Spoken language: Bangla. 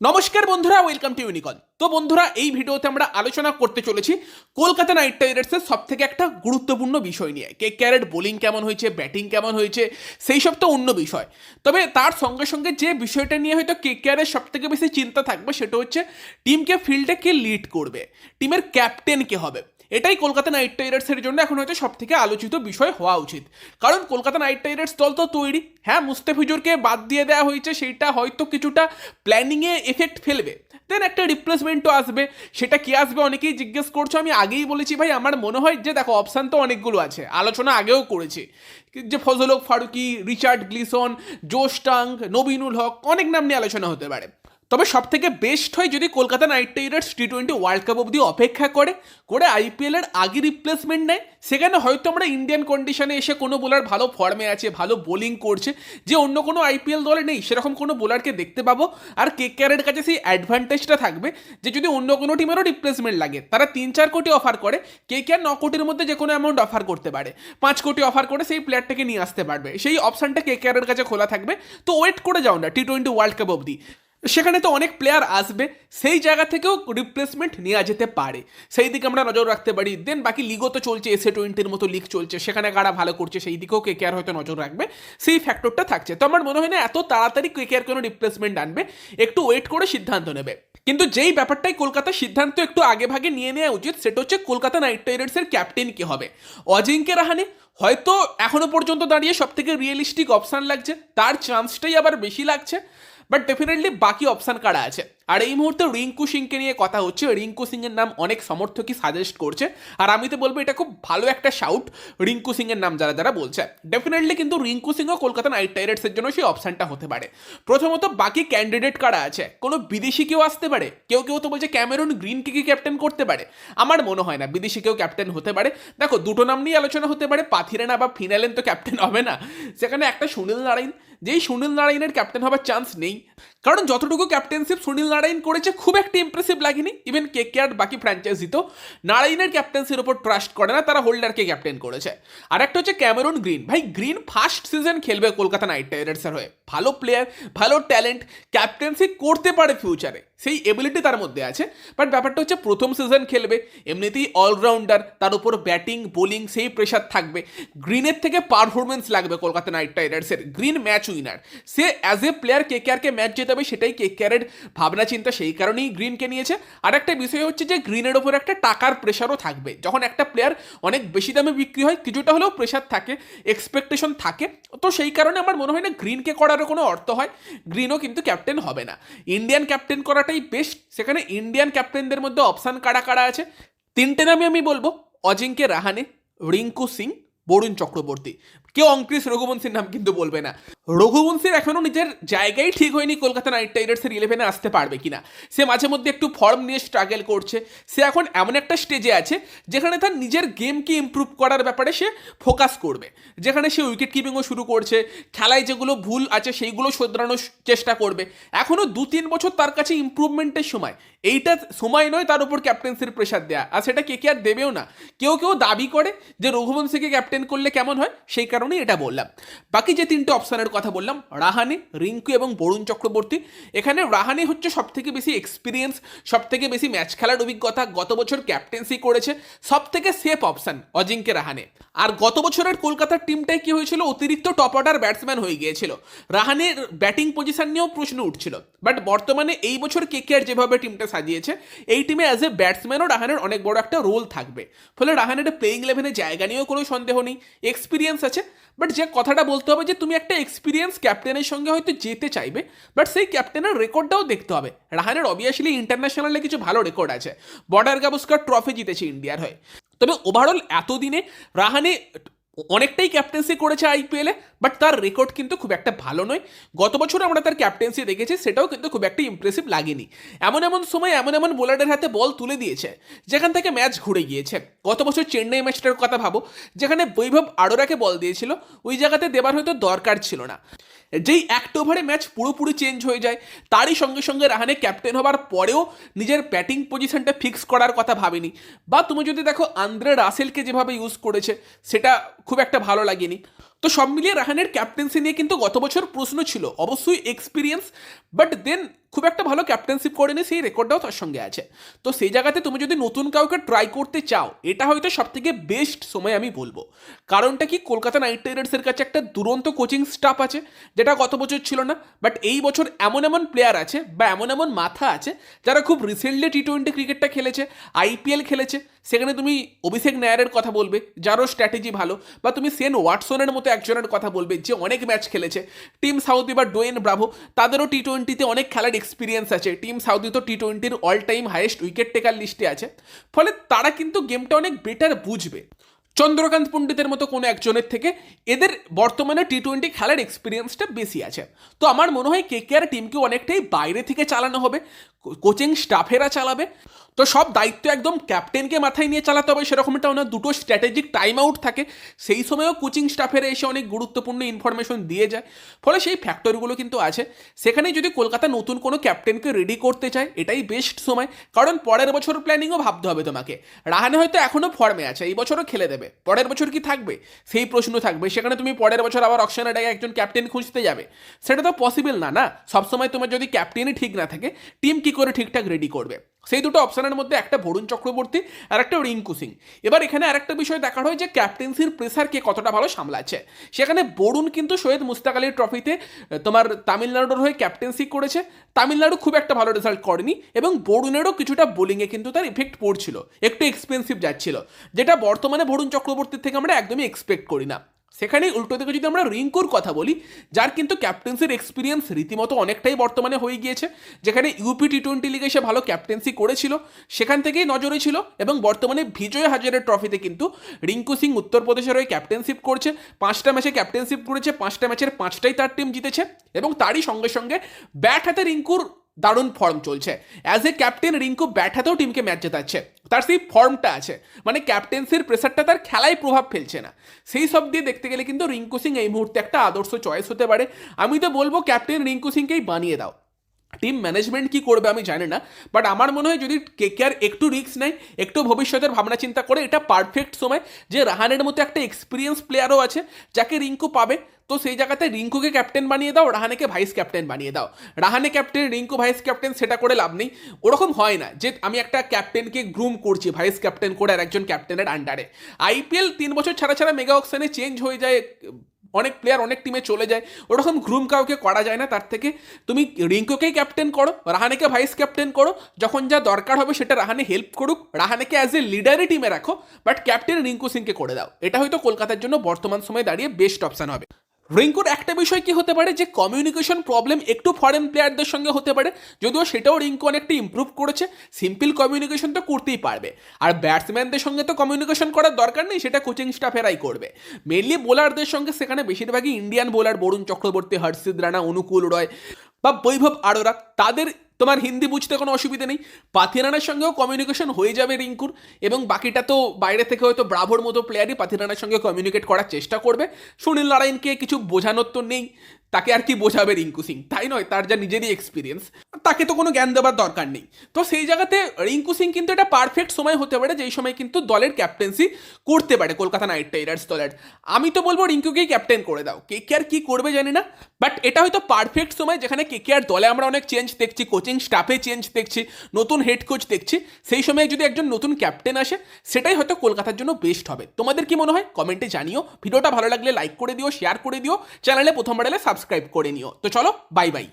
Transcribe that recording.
নমস্কার বন্ধুরা ওয়েলকাম টু ইউনিকল তো বন্ধুরা, এই ভিডিওতে আমরা আলোচনা করতে চলেছি কলকাতা নাইট রাইডার্সের সব থেকে একটা গুরুত্বপূর্ণ বিষয় নিয়ে। কে ক্যারেট, বোলিং কেমন হয়েছে, ব্যাটিং কেমন হয়েছে, সেই সব তো অন্য বিষয়। তবে তার সঙ্গে সঙ্গে যে বিষয়টা নিয়ে হয়তো কে ক্যারের সব থেকে বেশি চিন্তা থাকবে, সেটা হচ্ছে, টিমকে ফিল্ডে কে লিড করবে? টিমের ক্যাপ্টেন কে হবে? এটাই কলকাতা নাইট রাইডার্সের জন্য এখন হয়তো সব থেকে আলোচিত বিষয় হওয়া উচিত। কারণ কলকাতা নাইট রাইডার্স দল তো তৈরি। হ্যাঁ মুস্তাফিজুরকে বাদ দিয়ে দেওয়া হয়েছে সেইটা হয়তো কিছুটা প্ল্যানিংয়ে এফেক্ট ফেলবে। দেন একটা রিপ্লেসমেন্টও আসবে। সেটা কি আসবে অনেকেই জিজ্ঞেস করছ। আমি আগেই বলেছি ভাই, আমার মনে হয় যে দেখো অপশান তো অনেকগুলো আছে। আলোচনা আগেও করেছি। যে Fazal Haq, Farooqi, Richard Gleeson Josh Tongue Naveen ul Haq, অনেক নাম নিয়ে আলোচনা হতে পারে। তবে সব থেকে বেস্ট হয় যদি Kolkata Knight Riders T twenty World Cup অবধি অপেক্ষা করে করে আইপিএল এর আগে রিপ্লেসমেন্ট নেয়। সেখানে হয়তো আমরা ইন্ডিয়ান কন্ডিশনে এসে কোনো বোলার ভালো ফর্মে আছে, ভালো বোলিং করছে, যে অন্য কোনো আইপিএল দলে নেই, সেরকম কোনো বোলারকে দেখতে পাবো। আর কে কেয়ারের কাছে সেই অ্যাডভান্টেজটা থাকবে, যে যদি অন্য কোনো টিমেরও রিপ্লেসমেন্ট লাগে। তারা তিন চার কোটি অফার করে কে কেয়ার ন কোটির মধ্যে যে কোনো অ্যামাউন্ট অফার করতে পারে। পাঁচ কোটি অফার করে সেই প্লেয়ারটাকে নিয়ে আসতে পারবে। সেই অপশানটা কে কেয়ারের কাছে খোলা থাকবে। তো ওয়েট করে যাও না টি টোয়েন্টি ওয়ার্ল্ড কাপ অবধি। সেখানে তো অনেক প্লেয়ার আসবে, সেই জায়গা থেকেও রিপ্লেসমেন্ট নেওয়া যেতে পারে। সেই দিকে আমরা নজর রাখতে পারি। দেন বাকি লিগও তো চলছে এসে টোয়েন্টির মতো লিগ চলছে, সেখানে কারা ভালো করছে সেই দিকেও কে কেয়ার হয়তো নজর রাখবে। সেই ফ্যাক্টরটা থাকছে। তো আমার মনে হয় না এত তাড়াতাড়ি কে কেয়ার কোনো রিপ্লেসমেন্ট আনবে? একটু ওয়েট করে সিদ্ধান্ত নেবে। কিন্তু যেই ব্যাপারটাই কলকাতার সিদ্ধান্ত একটু আগে ভাগে নিয়ে নেওয়া উচিত, সেটা হচ্ছে কলকাতা নাইট রাইডার্সের ক্যাপ্টেন কি হবে। অজিঙ্কে রাহানে হয়তো এখনও পর্যন্ত দাঁড়িয়ে সব থেকে রিয়েলিস্টিক অপশান লাগছে। তার চান্সটাই আবার বেশি লাগছে। বাট ডেফিনেটলি বাকি অপশান কারা আছে? আর এই মুহূর্তে রিঙ্কু সিংকে নিয়ে কথা হচ্ছে। রিঙ্কু সিংয়ের নাম অনেক সমর্থকই সাজেস্ট করছে। আর আমি তো বলব, এটা খুব ভালো একটা শাউট রিঙ্কু সিংয়ের নাম যারা যারা বলছে। ডেফিনেটলি কিন্তু রিঙ্কু সিংও কলকাতা নাইট রাইডার্সের জন্য সেই অপশানটা হতে পারে। প্রথমত, বাকি ক্যান্ডিডেট কারা আছে? কোনো বিদেশি কেউ আসতে পারে? কেউ কেউ তো বলছে ক্যামেরন গ্রিনকে কি ক্যাপ্টেন করতে পারে? আমার মনে হয় না, বিদেশি কেউ ক্যাপ্টেন হতে পারে। দেখো, দুটো নাম নিয়ে আলোচনা হতে পারে। পাথিরেনা বা ফিনালেন তো ক্যাপ্টেন হবে না। সেখানে একটা সুনীল নারায়ণ। যেই সুনীল নারায়ণের ক্যাপ্টেন হওয়ার চান্স নেই। কারণ যতটুকু ক্যাপ্টেনশিপ সুনীল নারায়ণ করেছে খুব একটা ইমপ্রেসিভ লাগেনি। ইভেন কে কে আর বাকি ফ্র্যাঞ্চাইজি তো নারায়ণের ক্যাপ্টেন্সির ওপর ট্রাস্ট করে না, তারা হোল্ডারকে ক্যাপ্টেন করেছে। আর একটা হচ্ছে ক্যামেরন গ্রিন। ভাই, গ্রিন ফার্স্ট সিজন খেলবে কলকাতা নাইট রাইডার্সের হয়ে। ভালো প্লেয়ার ভালো ট্যালেন্ট ক্যাপ্টেন্সি করতে পারে ফিউচারে সেই এবিলিটি তার মধ্যে আছে। বাট ব্যাপারটা হচ্ছে প্রথম সিজন খেলবে, এমনিতেই অলরাউন্ডার তার উপর ব্যাটিং বোলিং সেই প্রেশার থাকবে। গ্রিনের থেকে পারফরমেন্স লাগবে কলকাতা নাইট রাইডার্সের গ্রিন ম্যাচ উইনার সে অ্যাজ এ প্লেয়ার কে কেয়ারকে ম্যাচ জেতাবে সেটাই কে কেয়ারের ভাবনা, চিন্তা, সেই কারণেই গ্রিনকে নিয়েছে। আর একটা বিষয় হচ্ছে যে গ্রিনের ওপর একটা টাকার প্রেশারও থাকবে। যখন একটা প্লেয়ার অনেক বেশি দামে বিক্রি হয়, কিছুটা হলেও প্রেশার থাকে এক্সপেকটেশন থাকে। তো সেই কারণে আমার মনে হয় না গ্রিনকে করারও কোনো অর্থ হয়। গ্রিনও কিন্তু ক্যাপ্টেন হবে না। ইন্ডিয়ান ক্যাপ্টেন করাটাই বেস্ট। সেখানে ইন্ডিয়ান ক্যাপ্টেনদের মধ্যে অপশান কারা কারা আছে? তিনটে নামে আমি বলব। অজিঙ্কে রাহানে, রিঙ্কু সিং, বরুণ চক্রবর্তী। কেউ অঙ্কৃশ রঘুবংশীর নাম কিন্তু বলবে না। রঘুবংশীর এখনও নিজের জায়গায় ঠিক হয়নি কলকাতা নাইট রাইডার্সের ইলেভেনে আসতে পারবে কিনা। সে মাঝে মধ্যে একটু ফর্ম নিয়ে স্ট্রাগল করছে। সে এখন এমন একটা স্টেজে আছে, যেখানে তার নিজের গেমকে ইম্প্রুভ করার ব্যাপারে সে ফোকাস করবে। যেখানে সে উইকেট কিপিংও শুরু করছে, খেলায় যেগুলো ভুল আছে সেইগুলো শোধরানোর চেষ্টা করবে। এখনও দু তিন বছর তার কাছে ইম্প্রুভমেন্টের সময়। এইটা সময় নয় তার উপর ক্যাপ্টেন্সির প্রেশার দেয়া। আর সেটা কে কে আর দেবেও না। কেউ কেউ দাবি করে যে রঘুবংশীকে ক্যাপ্টেন করলে কেমন হয়? সেই কারণেই এটা বললাম। বাকি যে তিনটে অপশানের কথা বললাম, রাহানে, রিঙ্কু এবং বরুণ চক্রবর্তী, এখানে রাহানে হচ্ছে সব থেকে বেশি এক্সপিরিয়েন্স সব থেকে বেশি ম্যাচ খেলার অভিজ্ঞতা, গত বছর ক্যাপ্টেন্সি করেছে সব থেকে সেফ অপশান অজিঙ্কে রাহানে। আর গত বছরের কলকাতার টিমটাই কি হয়েছিল? অতিরিক্ত টপ অর্ডার ব্যাটসম্যান হয়ে গিয়েছিল। রাহানের ব্যাটিং পজিশন নিয়েও প্রশ্ন উঠছিল। বাট বর্তমানে এই বছর কে কে আর যেভাবে টিমটা সাজিয়েছে, এই টিমে অ্যাজ এ ব্যাটসম্যানও রাহানের অনেক বড় একটা রোল থাকবে। ফলে রাহানের প্লেইং ইলেভেনে জায়গা নিয়েও কোনো সন্দেহ নেই। এক্সপিরিয়েন্স আছে বাট যে কথাটা বলতে হবে যে তুমি একটা এক্সপিরিয়েন্স ক্যাপ্টেনের সঙ্গে হয়তো যেতে চাইবে বাট সেই ক্যাপ্টেনের রেকর্ডটাও দেখতে হবে। রাহানের অবভিয়াসলি ইন্টারন্যাশনালে কিছু ভালো রেকর্ড আছে। বর্ডার গাবস্কার ট্রফি জিতেছে ইন্ডিয়ার হয়ে। তবে ওভারঅল এতদিনে রাহানে অনেকটাই ক্যাপ্টেন্সি করেছে আইপিএলে বাট তার রেকর্ড কিন্তু খুব একটা ভালো নয়। গত বছর আমরা তার ক্যাপ্টেন্সি দেখেছি, সেটাও কিন্তু খুব একটা ইমপ্রেসিভ লাগেনি। এমন এমন সময় এমন এমন বোলারের হাতে বল তুলে দিয়েছে, যেখান থেকে ম্যাচ ঘুরে গিয়েছে। গত বছর চেন্নাই ম্যাচটার কথা ভাবো, যেখানে বৈভব আরোরাকে বল দিয়েছিল, ওই জায়গাতে দেবার হয়তো দরকার ছিল না। যেই একটা ওভারে ম্যাচ পুরোপুরি চেঞ্জ হয়ে যায়, তারই সঙ্গে সঙ্গে রাহানে ক্যাপ্টেন হবার পরেও নিজের ব্যাটিং পজিশনটা ফিক্স করার কথা ভাবেনি। বা তুমি যদি দেখো আন্দ্রে রাসেলকে যেভাবে ইউজ করেছে, সেটা খুব একটা ভালো লাগেনি। তো সব মিলিয়ে রাহানের ক্যাপ্টেন্সি নিয়ে কিন্তু গত বছর প্রশ্ন ছিল, অবশ্যই এক্সপিরিয়েন্স বাট দেন খুব একটা ভালো ক্যাপ্টেনশিপ করেনি, সেই রেকর্ডটাও তার সঙ্গে আছে। তো সেই জায়গাতে তুমি যদি নতুন কাউকে ট্রাই করতে চাও, এটা হয়তো সব থেকে বেস্ট সময় আমি বলব। কারণটা কি? কলকাতা নাইট রাইডার্সের কাছে একটা দুরন্ত কোচিং স্টাফ আছে, যেটা গত বছর ছিল না বাট এই বছর এমন এমন প্লেয়ার আছে বা এমন এমন মাথা আছে, যারা খুব রিসেন্টলি টি টোয়েন্টি ক্রিকেটটা খেলেছে আইপিএল খেলেছে সেখানে তুমি অভিষেক নায়ারের কথা বলবে, যারও স্ট্র্যাটেজি ভালো, বা তুমি সেন ওয়াটসনের মতো একজনের কথা বলবে, যে অনেক ম্যাচ খেলেছে। টিম সাউদি বা ডোয়েন ব্রাভো, তাদেরও টি টোয়েন্টিতে অনেক খেলার এক্সপিরিয়েন্স আছে। টিম সাউদি তো টি টোয়েন্টির all time highest wicket taker লিস্টে আছে। ফলে তারা কিন্তু গেমটা অনেক বেটার বুঝবে। চন্দ্রকান্ত পণ্ডিতের মতো কোনো একজনের থেকে এদের বর্তমানে টি টোয়েন্টি খেলার এক্সপিরিয়েন্সটা বেশি আছে। তো আমার মনে হয় কে টিমকে অনেকটাই বাইরে থেকে চালানো হবে। কোচিং স্টাফেরা চালাবে। তো সব দায়িত্ব একদম ক্যাপ্টেনকে মাথায় নিয়ে চালাতে হবে। সেরকমটাও না দুটো স্ট্র্যাটেজিক টাইম আউট থাকে। সেই সময়ও কোচিং স্টাফেরা এসে অনেক গুরুত্বপূর্ণ ইনফরমেশন দিয়ে যায়। ফলে সেই ফ্যাক্টরগুলো কিন্তু আছে। সেখানে যদি কলকাতা নতুন কোনো ক্যাপ্টেনকে রেডি করতে চায়, এটাই বেস্ট সময়। কারণ পরের বছর প্ল্যানিংও ভাবতে হবে তোমাকে। রাহানে হয়তো এখনও ফর্মে আছে, এই বছরও খেলে দেবে। পরের বছর কি থাকবে? সেই প্রশ্ন থাকবে। সেখানে তুমি পরের বছর আবার অকশনের আগে একজন ক্যাপ্টেন খুঁজতে যাবে। সেটা তো পসিবল না না? সবসময় তোমার যদি ক্যাপ্টেনই ঠিক না থাকে টিম কি করে ঠিকঠাক রেডি করবে। সেই দুটো অপশানের মধ্যে একটা বরুণ চক্রবর্তী আর একটা রিঙ্কু সিং। এবার এখানে আরেকটা বিষয় দেখার হয় যে ক্যাপ্টেন্সির প্রেসার কে কতটা ভালো সামলাচ্ছে। সেখানে বরুণ কিন্তু সৈয়দ মুস্তাক আলীর ট্রফিতে তোমার তামিলনাড়ুর হয়ে ক্যাপ্টেন্সি করেছে। তামিলনাড়ু খুব একটা ভালো রেজাল্ট করেনি এবং বরুণেরও কিছুটা বোলিংয়ে কিন্তু তার ইফেক্ট পড়ছিল। একটু এক্সপেন্সিভ যাচ্ছিল। যেটা বর্তমানে বরুণ চক্রবর্তীর থেকে আমরা একদমই এক্সপেক্ট করি না। সেখানে উল্টো দিকে যদি আমরা রিঙ্কুর কথা বলি, যার কিন্তু ক্যাপ্টেন্সির এক্সপিরিয়েন্স রীতিমতো অনেকটাই বর্তমানে হয়ে গিয়েছে। যেখানে ইউপি টি টোয়েন্টি লিগে সে ভালো ক্যাপ্টেন্সি করেছিল, সেখান থেকেই নজরে ছিল এবং বর্তমানে বিজয় হাজারের ট্রফিতে কিন্তু রিঙ্কু সিং উত্তরপ্রদেশের হয়ে ক্যাপ্টেনশিপ করছে। পাঁচটা ম্যাচে ক্যাপ্টেনশিপ করেছে, পাঁচটা ম্যাচের পাঁচটাই তার টিম জিতেছে এবং তারই সঙ্গে সঙ্গে ব্যাট হাতে রিঙ্কুর দারুণ ফর্ম চলছে। As a captain Rinku bat হাতেও টিমকে ম্যাচ জেতাচ্ছে। তার সেই ফর্মটা আছে। মানে ক্যাপ্টেন্সির প্রেসারটা তার খেলায় প্রভাব ফেলছে না। সেই সব দিয়ে দেখতে গেলে কিন্তু রিঙ্কু সিং এই মুহূর্তে একটা আদর্শ চয়েস হতে পারে। আমি তো বলব ক্যাপ্টেন রিঙ্কু সিংকেই বানিয়ে দাও। টিম ম্যানেজমেন্ট কি করবে আমি জানি না বাট আমার মনে হয় যদি কে কে একটু রিস্ক নেয়, একটু ভবিষ্যতের ভাবনা চিন্তা করে, এটা পারফেক্ট সময় যে রাহানের মতো একটা এক্সপিরিয়েন্স প্লেয়ারও আছে, যাকে রিঙ্কু পাবে, তো সেই জায়গাতে রিঙ্কুকে ক্যাপ্টেন বানিয়ে দাও, রাহানেকে ভাইস ক্যাপ্টেন বানিয়ে দাও। Rahane captain Rinku vice captain সেটা করে লাভ নেই। ওরকম হয় না যে আমি একটা ক্যাপ্টেনকে গ্রুম করছি ভাইস ক্যাপ্টেন করে আর একজন ক্যাপ্টেনের আন্ডারে আইপিএল তিন বছর ছাড়া ছাড়া মেগা অকশনে চেঞ্জ হয়ে যায় অনেক প্লেয়ার অনেক টিমে চলে যায়। ওরকম গ্রুম কাউকে করা যায় না, তার থেকে তুমি রিঙ্কুকেই ক্যাপ্টেন করো, রাহানেকে ভাইস ক্যাপ্টেন করো, যখন যা দরকার হবে সেটা রাহানে হেল্প করুক, রাহানেকে অ্যাজ এ লিডারই টিমে রাখো বাট ক্যাপ্টেন রিঙ্কু সিংকে করে দাও। এটা হয়তো কলকাতার জন্য বর্তমান সময়ে দাঁড়িয়ে বেস্ট অপশান হবে। রিঙ্কুর একটা বিষয় কি হতে পারে? যে কমিউনিকেশন প্রবলেম একটু ফরেন প্লেয়ারদের সঙ্গে হতে পারে। যদিও সেটাও রিঙ্কু অনেকটা ইম্প্রুভ করেছে। সিম্পল কমিউনিকেশন তো করতেই পারবে। আর ব্যাটসম্যানদের সঙ্গে তো কমিউনিকেশন করার দরকার নেই, সেটা কোচিং স্টাফেরাই করবে। মেনলি বোলারদের সঙ্গে সেখানে বেশিরভাগই ইন্ডিয়ান বোলার বরুণ চক্রবর্তী হর্ষিদ রানা, অনুকূল রয় বা বৈভব আরোরা, তাদের তোমার হিন্দি বুঝতে কোনো অসুবিধে নেই। পাথিরানার সঙ্গেও কমিউনিকেশন হয়ে যাবে রিঙ্কুর, এবং বাকিটা তো বাইরে থেকে হয়তো ব্রাভোর মতো প্লেয়ারই পাথিরানার সঙ্গে কমিউনিকেট করার চেষ্টা করবে। সুনীল নারায়ণকে কিছু বোঝানোর তো নেই। তাকে আর কি বোঝাবে রিঙ্কু সিং? তাই নয়, তার যা নিজেরই এক্সপিরিয়েন্স তাকে তো কোনো জ্ঞান দেওয়ার দরকার নেই। তো সেই জায়গাতে রিঙ্কু সিং কিন্তু এটা পারফেক্ট সময় হতে পারে, যেই সময় কিন্তু দলের ক্যাপ্টেন্সি করতে পারে, কলকাতা নাইট রাইডার্স দলের। আমি তো বলব রিঙ্কুকেই ক্যাপ্টেন করে দাও। কে কে আর কি করবে জানি না বাট এটা হয়তো পারফেক্ট সময় যেখানে কে কে আর দলে আমরা অনেক চেঞ্জ দেখছি কোচিং স্টাফে চেঞ্জ দেখছি, নতুন হেড কোচ দেখছি, সেই সময় যদি একজন নতুন ক্যাপ্টেন আসে, সেটাই হয়তো কলকাতার জন্য বেস্ট হবে। তোমাদের কি মনে হয়? কমেন্টে জানিও। ভিডিওটা ভালো লাগলে লাইক করে দিও শেয়ার করে দিও। চ্যানেলে প্রথমবার এলে সাবস্ক্রাইব করে নিও। তো চলো বাই বাই